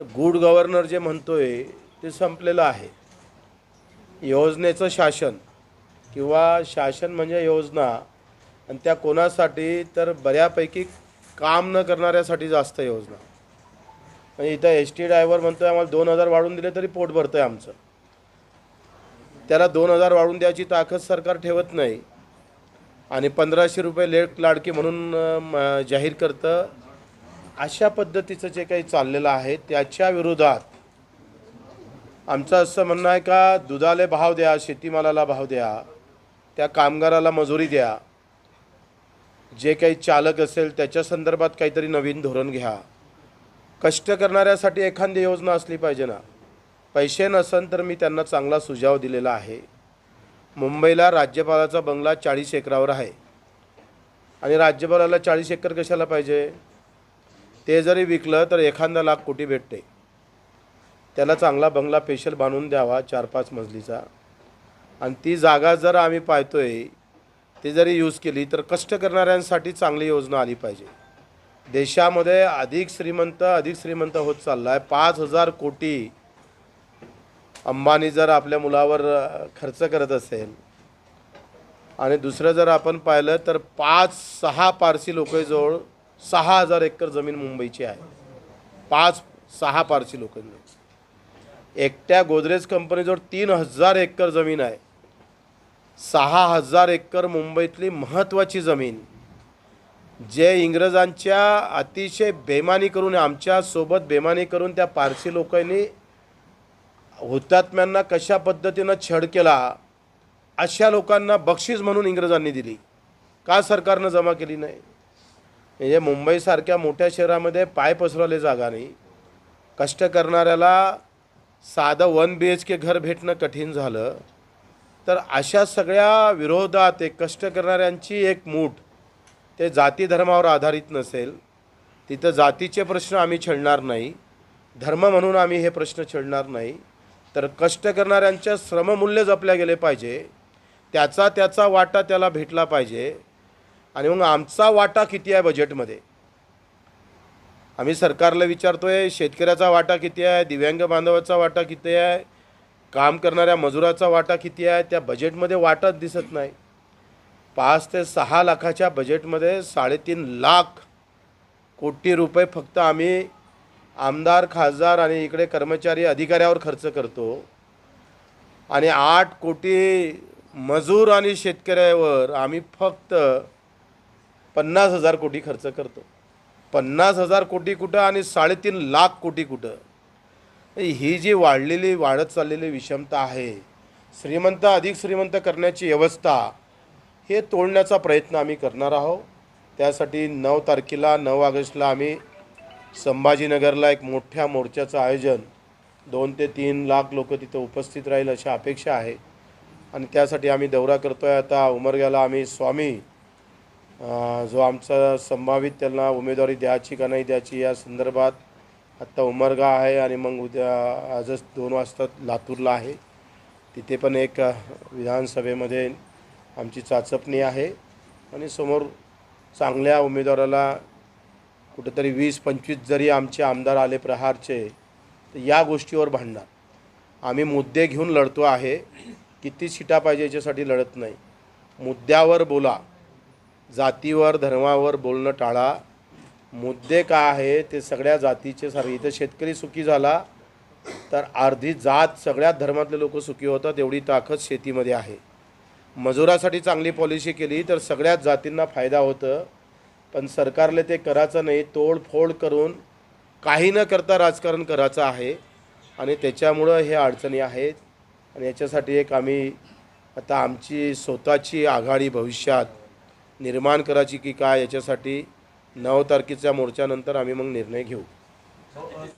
Good governor जे म्हणतोय ते संपलेलं आहे. योजनेचं शासन किंवा शासन म्हणजे योजना आणि त्या कोणासाठी तर बऱ्यापैकी काम न करणाऱ्यासाठी जास्त योजना. म्हणजे इथं एस टी ड्रायव्हर आहे आम्हाला दोन हजार वाढून दिले तरी पोट भरतंय आमचं. त्याला दोन हजार वाढून द्यायची ताकद सरकार ठेवत नाही. आणि पंधराशे रुपये लेट लाडकी म्हणून जाहीर करतं. अशा पद्धतीचं जे काही चाललेलं आहे त्याच्या विरोधात आमचं असं म्हणणं आहे का दुधाले भाव द्या शेतीमालाला भाव द्या त्या कामगाराला मजुरी द्या जे काही चालक असेल त्याच्या संदर्भात काहीतरी नवीन धोरण घ्या. कष्ट करणाऱ्यासाठी एखादी योजना असली पाहिजे ना. पैसे नसन तर मी त्यांना चांगला सुझाव दिलेला आहे. मुंबईला राज्यपालाचा बंगला चाळीस एकरावर आहे. आणि राज्यपालाला चाळीस एकर कशाला पाहिजे? ते जरी विकलं तर एखादा लाख कोटी भेटते. त्याला चांगला बंगला पेशल बांधून द्यावा चार पाच मजलीचा. आणि ती जागा जर आम्ही पाहतोय ती जरी यूज केली तर कष्ट करणाऱ्यांसाठी चांगली योजना आली पाहिजे. देशामध्ये अधिक श्रीमंत अधिक श्रीमंत होत चालला आहे पाच हजार कोटी अंबानी जर आपल्या मुलावर खर्च करत असेल आणि दुसरं जर आपण पाहिलं तर पाच सहा पारसी लोकांजवळ सहा हजार एकर जमीन मुंबईची आहे. पाच सहा पारशी लोकांनी एकट्या गोदरेज कंपनीजवळ तीन हजार एकर जमीन आहे. सहा हजार एकर मुंबईतली महत्त्वाची जमीन. जे इंग्रजांच्या अतिशय बेमानी करून आमच्यासोबत बेमानी करून त्या पारसी लोकांनी हुतात्म्यांना कशा पद्धतीनं छळ केला अशा लोकांना बक्षीस म्हणून इंग्रजांनी दिली. का सरकारनं जमा केली नाही? म्हणजे मुंबईसारख्या मोठ्या शहरामध्ये पाय पसरवले जागा नाही कष्ट करणाऱ्याला साधं वन बी एच के घर भेटणं कठीण झालं. तर अशा सगळ्या विरोधात एक कष्ट करणाऱ्यांची एक मूठ ते जाती धर्मावर आधारित नसेल तिथं जातीचे प्रश्न आम्ही छेडणार नाही धर्म म्हणून आम्ही हे प्रश्न छेडणार नाही तर कष्ट करणाऱ्यांच्या श्रममूल्य जपल्या गेले पाहिजे त्याचा त्याचा वाटा त्याला भेटला पाहिजे आणि मग आमचा वाटा किती आहे बजेटमध्ये आम्ही सरकारला विचारतोय शेतकऱ्याचा वाटा किती आहे? दिव्यांग बांधवाचा वाटा किती आहे? काम करणाऱ्या मजुराचा वाटा किती आहे? त्या बजेटमध्ये वाटत दिसत नाही. पाच ते सहा लाखाच्या बजेटमध्ये साडेतीन लाख कोटी रुपये फक्त आम्ही आमदार खासदार आणि इकडे कर्मचारी अधिकाऱ्यावर खर्च करतो. आणि आठ कोटी मजूर आणि शेतकऱ्यावर आम्ही फक्त पन्नास हजार कोटी खर्च करतो. पन्नास हजार कोटी कुठं आणि साडेतीन लाख कोटी कुठं? ही जी वाढलेली वाढत चाललेली विषमता आहे श्रीमंत अधिक श्रीमंत करण्याची व्यवस्था हे तोडण्याचा प्रयत्न आम्ही करणार आहोत. त्यासाठी नऊ तारखेला नऊ ऑगस्टला आम्ही संभाजीनगरला एक मोठ्या मोर्चाचं आयोजन दोन ते तीन लाख लोक तिथं उपस्थित राहील अशा अपेक्षा आहे. आणि त्यासाठी आम्ही दौरा करतो आहे आता उमरग्याला आम्ही स्वामी जो आमचा संभावित त्यांना उमेदवारी द्यायची का नाही द्यायची या संदर्भात आत्ता उमरगा आहे आणि मग उद्या आजच दोन वाजता लातूरला आहे. तिथे पण एक विधानसभेमध्ये आमची चाचपणी आहे आणि समोर चांगल्या उमेदवाराला कुठेतरी वीस पंचवीस जरी आमचे आमदार आले प्रहारचे तर या गोष्टीवर भांडणार. आम्ही मुद्दे घेऊन लढतो आहे किती सीटा पाहिजे याच्यासाठी लढत नाही. मुद्द्यावर बोला. जातीवर धर्मावर बोलणं टाळा. मुद्दे काय आहे ते सगळ्या जातीचे सारे इथं शेतकरी सुखी झाला तर अर्धी जात सगळ्यात धर्मातले लोक सुखी होतात एवढी ताकद शेतीमध्ये आहे. मजुरासाठी चांगली पॉलिसी केली तर सगळ्याच जातींना फायदा होतं. पण सरकारले ते करायचं नाही तोडफोड करून काही न करता राजकारण करायचं आहे. आणि त्याच्यामुळं हे अडचणी आहेत. आणि याच्यासाठी एक आम्ही आता आमची स्वतःची आघाडी भविष्यात निर्माण करायची की काय याच्यासाठी नऊ तारखेच्या मोर्चानंतर आम्ही मग निर्णय घेऊ.